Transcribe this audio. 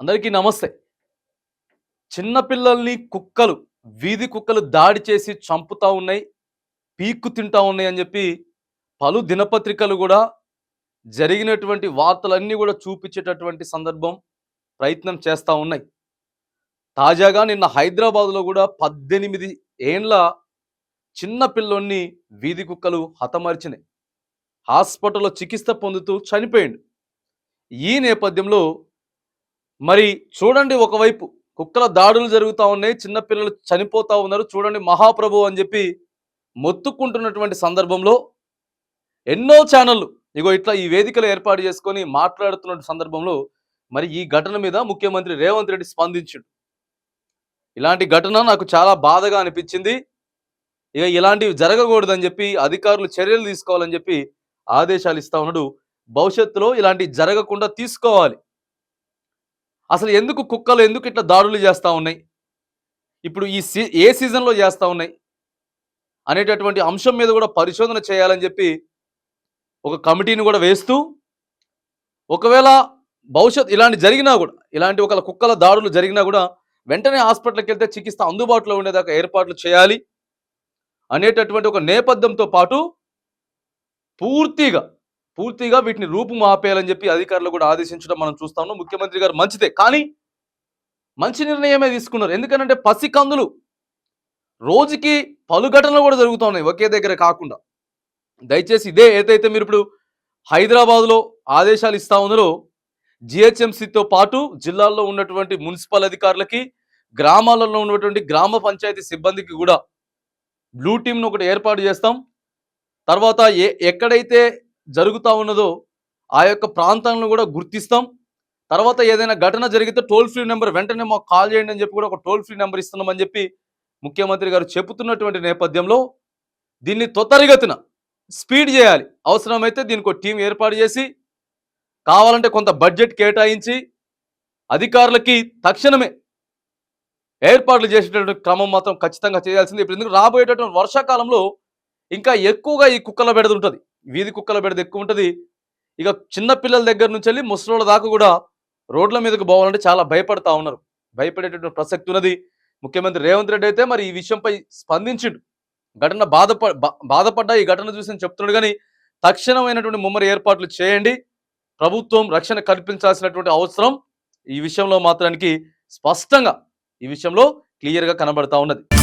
అందరికీ నమస్తే. చిన్నపిల్లల్ని కుక్కలు వీధి కుక్కలు దాడి చేసి చంపుతా ఉన్నాయి పీక్కు తింటా ఉన్నాయి అని చెప్పి పలు దినపత్రికలు కూడా జరిగినటువంటి వార్తలన్నీ కూడా చూపించేటటువంటి సందర్భం ప్రయత్నం చేస్తూ ఉన్నాయి. తాజాగా నిన్న హైదరాబాద్లో కూడా పద్దెనిమిది ఏండ్ల చిన్న పిల్లోన్ని వీధి కుక్కలు హతమర్చినాయి. హాస్పిటల్లో చికిత్స పొందుతూ చనిపోయిండు. ఈ నేపథ్యంలో మరి చూడండి ఒకవైపు కుక్కల దాడులు జరుగుతూ ఉన్నాయి చిన్నపిల్లలు చనిపోతూ ఉన్నారు చూడండి మహాప్రభు అని చెప్పి మొత్తుకుంటున్నటువంటి సందర్భంలో ఎన్నో ఛానళ్ళు ఇగో ఇట్లా ఈ వేదికలు ఏర్పాటు చేసుకొని మాట్లాడుతున్న సందర్భంలో మరి ఈ ఘటన మీద ముఖ్యమంత్రి రేవంత్ రెడ్డి స్పందించాడు. ఇలాంటి ఘటన నాకు చాలా బాధగా అనిపించింది. ఇక ఇలాంటివి జరగకూడదని చెప్పి అధికారులు చర్యలు తీసుకోవాలని చెప్పి ఆదేశాలు ఇస్తా ఉన్నాడు. భవిష్యత్తులో ఇలాంటివి జరగకుండా తీసుకోవాలి. అసలు ఎందుకు కుక్కలు ఎందుకు ఇట్లా దాడులు చేస్తూ ఉన్నాయి? ఇప్పుడు ఈ సీ ఏ సీజన్లో చేస్తూ ఉన్నాయి? అనేటటువంటి అంశం మీద కూడా పరిశోధన చేయాలని చెప్పి ఒక కమిటీని కూడా వేస్తూ ఒకవేళ భవిష్యత్ ఇలాంటి జరిగినా కూడా ఇలాంటి ఒక కుక్కల దాడులు జరిగినా కూడా వెంటనే హాస్పిటల్కి వెళ్తే చికిత్స అందుబాటులో ఉండేదాకా ఏర్పాట్లు చేయాలి అనేటటువంటి ఒక నేపథ్యంతో పాటు పూర్తిగా పూర్తిగా వీటిని రూపు మాపేయాలని చెప్పి అధికారులు కూడా ఆదేశించడం మనం చూస్తాము ముఖ్యమంత్రి గారు మంచిదే కానీ మంచి నిర్ణయమే తీసుకున్నారు. ఎందుకంటే పసికందులు రోజుకి పలు ఘటనలు కూడా జరుగుతున్నాయి ఒకే దగ్గర కాకుండా. దయచేసి ఇదే ఏదైతే మీరు ఇప్పుడు హైదరాబాద్లో ఆదేశాలు ఇస్తా ఉన్నారో జిహెచ్ఎంసీతో పాటు జిల్లాల్లో ఉన్నటువంటి మున్సిపల్ అధికారులకి గ్రామాలలో ఉన్నటువంటి గ్రామ పంచాయతీ సిబ్బందికి కూడా బ్లూ టీమ్ను ఒకటి ఏర్పాటు చేస్తాం. తర్వాత ఏ ఎక్కడైతే జరుగుతూ ఉన్నదో ఆ యొక్క ప్రాంతాలను కూడా గుర్తిస్తాం. తర్వాత ఏదైనా ఘటన జరిగితే టోల్ ఫ్రీ నెంబర్ వెంటనే మాకు కాల్ చేయండి అని చెప్పి కూడా ఒక టోల్ ఫ్రీ నెంబర్ ఇస్తున్నామని చెప్పి ముఖ్యమంత్రి గారు చెబుతున్నటువంటి నేపథ్యంలో దీన్ని తొత్తరిగతిన స్పీడ్ చేయాలి. అవసరమైతే దీనికి ఒక టీం ఏర్పాటు చేసి కావాలంటే కొంత బడ్జెట్ కేటాయించి అధికారులకి తక్షణమే ఏర్పాట్లు చేసేటటువంటి క్రమం మాత్రం ఖచ్చితంగా చేయాల్సింది. ఇప్పుడు ఎందుకు రాబోయేటటువంటి వర్షాకాలంలో ఇంకా ఎక్కువగా ఈ కుక్కల బెడద ఉంటుంది. వీధి కుక్కల బెడద ఎక్కువ ఉంటుంది. ఇక చిన్న పిల్లల దగ్గర నుంచి వెళ్ళి ముసలోళ్ళ దాకా కూడా రోడ్ల మీదకు పోవాలంటే చాలా భయపడతా ఉన్నారు. భయపడేటటువంటి ప్రసక్తి ఉన్నది. ముఖ్యమంత్రి రేవంత్ రెడ్డి అయితే మరి ఈ విషయంపై స్పందించిండు. ఘటన బాధప బా- బాధపడ్డా ఈ ఘటన చూసి చెప్తున్నాడు కానీ తక్షణమైనటువంటి ముమ్మరి ఏర్పాట్లు చేయండి. ప్రభుత్వం రక్షణ కల్పించాల్సినటువంటి అవసరం ఈ విషయంలో మాత్రానికి స్పష్టంగా ఈ విషయంలో క్లియర్గా కనబడతా ఉన్నది.